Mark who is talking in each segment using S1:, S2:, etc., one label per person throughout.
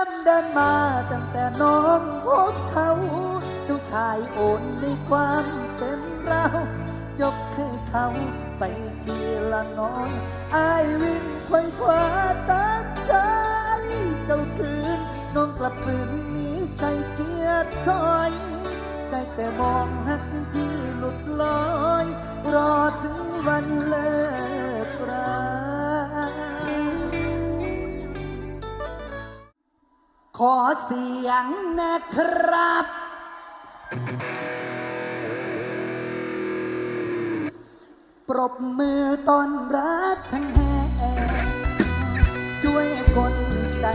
S1: เริ่มเดินมาตั้งแต่น้องพบเขาทุกทายโอนในความเป็นเรา ยกให้เขาไปทีละน้อยอายวิ่งควยคว้าตามใจเจ้าคืนน้องกลับปืนหนีใส่เกียร์ถอยได้แต่มองหักพี่หลุดลอย รอถึงวันเลิกรา ขอเสียงนะครับ ปรบมือต้อนรับทั้งแห่ช่วยกดใจ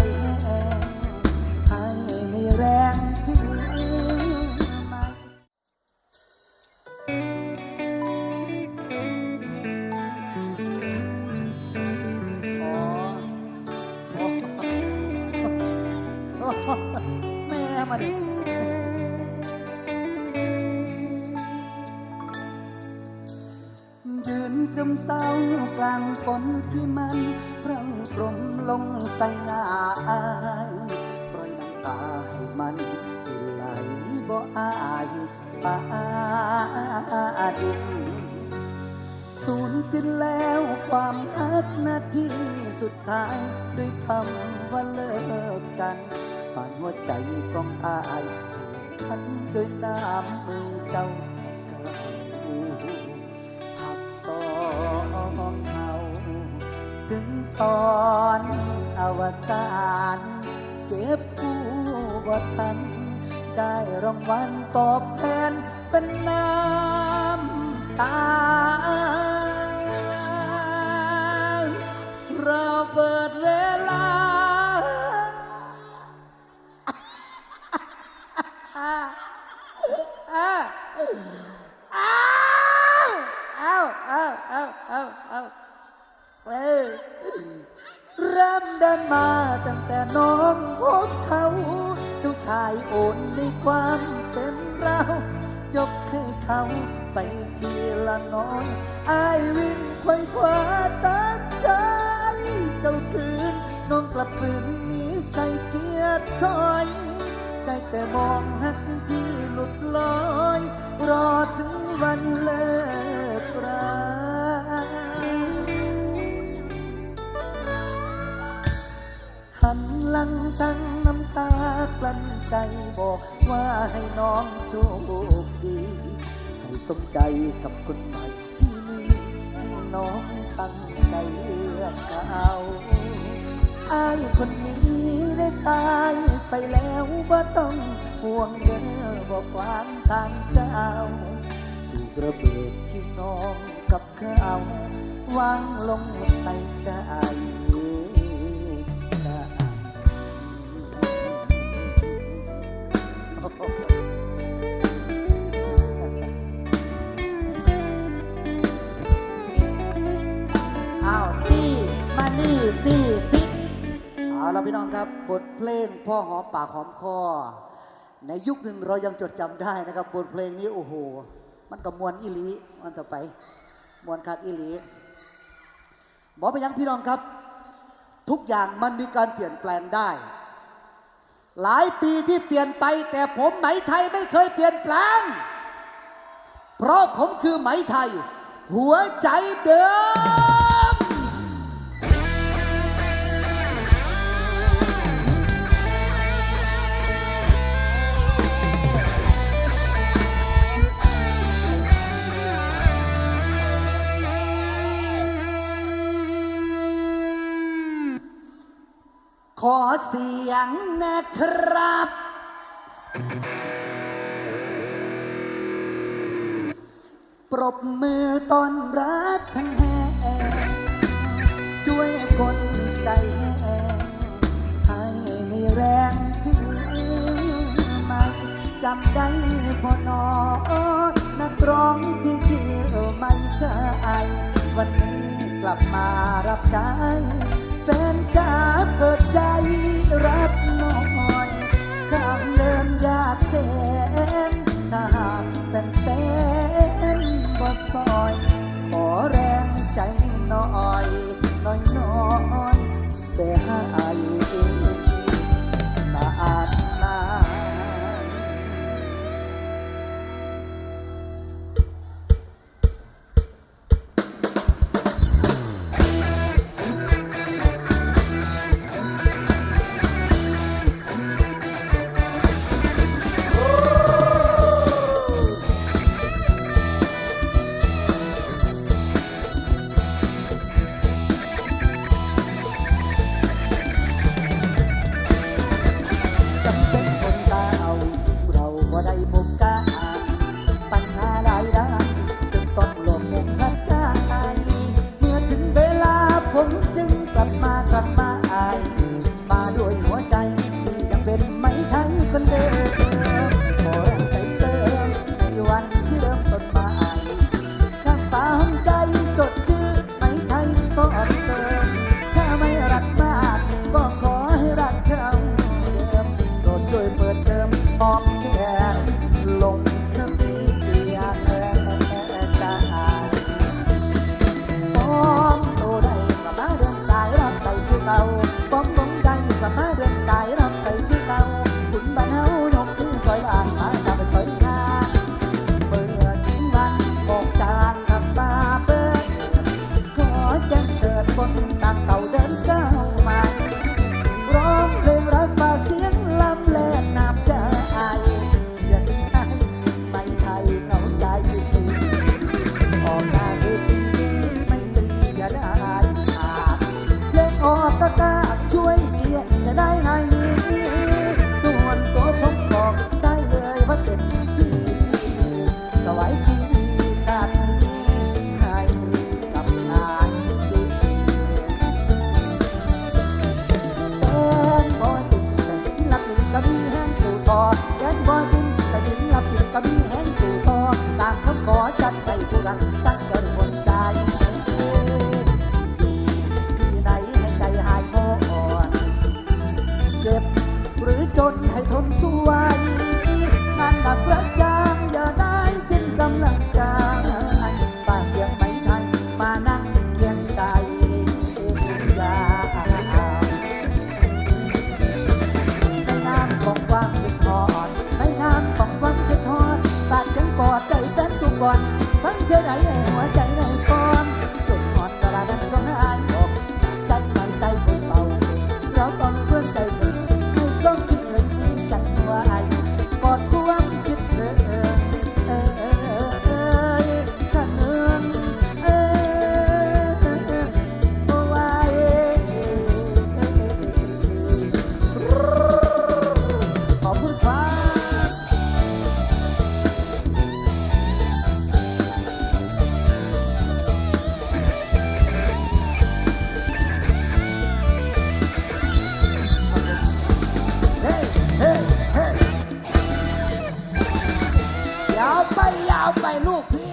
S1: มเศร้ากลางฝนที่มันพรั่งพรมลงใส่หน้าอายปล่อยน้ำตาให้มันไหลบ่อายปาดินสูญสิ้นแล้วความฮักนาทีสุดท้ายด้วยคำว่าเลิกกันผ่านหัวใจของอายพันด้วยน้ำมือเจ้า ตอนอวสานเก็บผู้บ่ทัน ได้รางวัลตอบแทนเป็นน้ำตา เราเปิดเวลาอ้าวอ้า วอ้าวอ้าวอ้าวอ้าวอ้าวเอ้ยเริ่มเดินมาตั้งแต่น้องพบเขาทุกทายโอนในความเป็นเรา ยกให้เขาไปทีละน้อยอายวิ่งควยคว้าตาม ลังตั้งน้ำตากลั้นใจบอกว่าให้น้องโชคดี ให้สมใจกับคนใหม่ที่มีที่น้องตั้งใจเลือกเขาอายคนนี้ได้ตายไปแล้วบ่ต้องห่วงเด้อบอกความทางเจ้าถูกระเบิดที่น้องกับเขาวางลงในใจ บทเพลงพ่อหอมปากหอมคอ ในยุคหนึ่งเรายังจดจำได้นะครับบทเพลงนี้โอ้โห มันก็มวนอิลีมันต่อไปมวนคักอิลีบอกไปยังพี่น้องครับ ทุกอย่างมันมีการเปลี่ยนแปลงได้ หลายปีที่เปลี่ยนไป แต่ผมไหมไทยไม่เคยเปลี่ยนแปลง เพราะผมคือไหมไทย หัวใจเดิม เสียงนะครับ ปรบมือต้อนรับทั้งแห่ช่วยกดใจแห่ให้มีแรงที่ไม่จำได้พอนอนักร้องที่ชื่อไม่ใช่วันนี้กลับมารับใช้ ง ลูกพี่